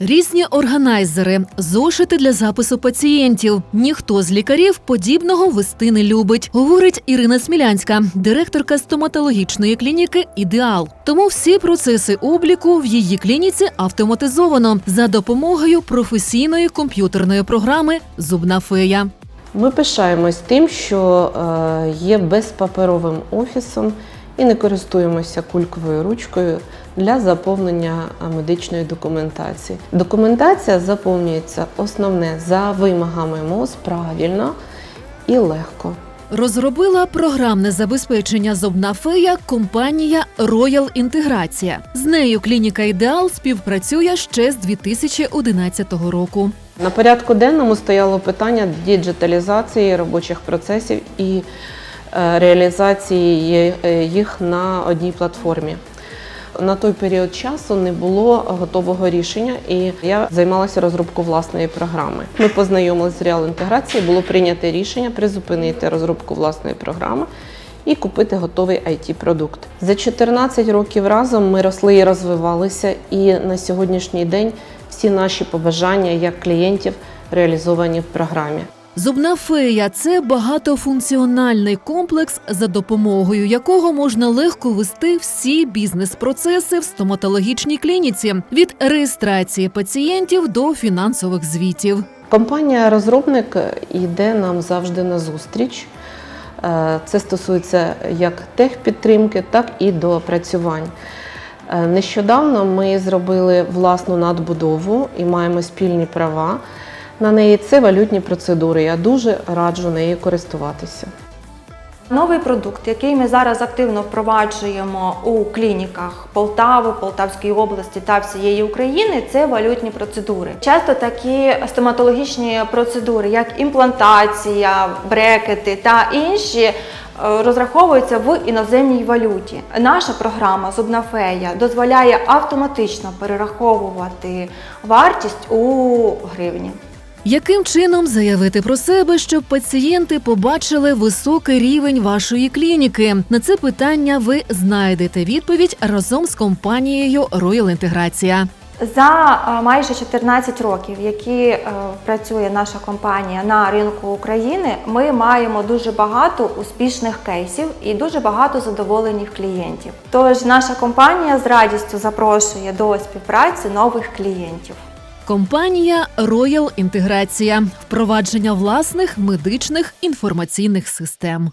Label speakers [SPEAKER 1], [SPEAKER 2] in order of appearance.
[SPEAKER 1] Різні органайзери, зошити для запису пацієнтів. Ніхто з лікарів подібного вести не любить, говорить Ірина Смілянська, директорка стоматологічної клініки Ідеал. Тому всі процеси обліку в її клініці автоматизовано за допомогою професійної комп'ютерної програми Зубна фея.
[SPEAKER 2] Ми пишаємось тим, що е, є безпаперовим офісом і не користуємося кульковою ручкою для заповнення медичної документації. Документація заповнюється основне за вимогами МОЗ правильно і легко.
[SPEAKER 1] Розробила програмне забезпечення зубна фея компанія Royal Інтеграція. З нею клініка Ідеал співпрацює ще з 2011 року.
[SPEAKER 2] На порядку денному стояло питання діджиталізації робочих процесів і реалізації е, їх на одній платформі. На той період часу не було готового рішення, і я займалася розробкою власної програми. Ми познайомилися з реал інтеграцією, було прийнято рішення призупинити розробку власної програми і купити готовий it продукт За 14 років разом ми росли і розвивалися, і на сьогоднішній день всі наші побажання як клієнтів реалізовані в програмі.
[SPEAKER 1] Зубна фея це багатофункціональний комплекс, за допомогою якого можна легко вести всі бізнес-процеси в стоматологічній клініці від реєстрації пацієнтів до фінансових звітів.
[SPEAKER 2] Компанія-розробник йде нам завжди на зустріч. Е, Це стосується як техпідтримки, так і доопрацювань. Е, Нещодавно ми зробили власну надбудову і маємо спільні права на неї. Це валютні процедури. Я дуже раджу нею користуватися.
[SPEAKER 3] Новий продукт, який ми зараз активно впроваджуємо у клініках Полтави, Полтавської області та всієї України, це валютні процедури. Часто такі стоматологічні процедури, як імплантація, брекети та інші. е, Розраховуються в іноземній валюті. Наша програма Зубна фея дозволяє автоматично перераховувати вартість у гривні.
[SPEAKER 1] Яким чином заявити про себе, щоб пацієнти побачили високий рівень вашої клініки? На це питання ви знайдете відповідь разом з компанією Royal Інтеграція.
[SPEAKER 3] За е, майже 14 років, які е, працює наша компанія на ринку України, ми маємо дуже багато успішних кейсів і дуже багато задоволених клієнтів. Тож наша компанія з радістю запрошує до співпраці нових клієнтів.
[SPEAKER 1] Компанія Royal Інтеграція впровадження власних медичних інформаційних систем.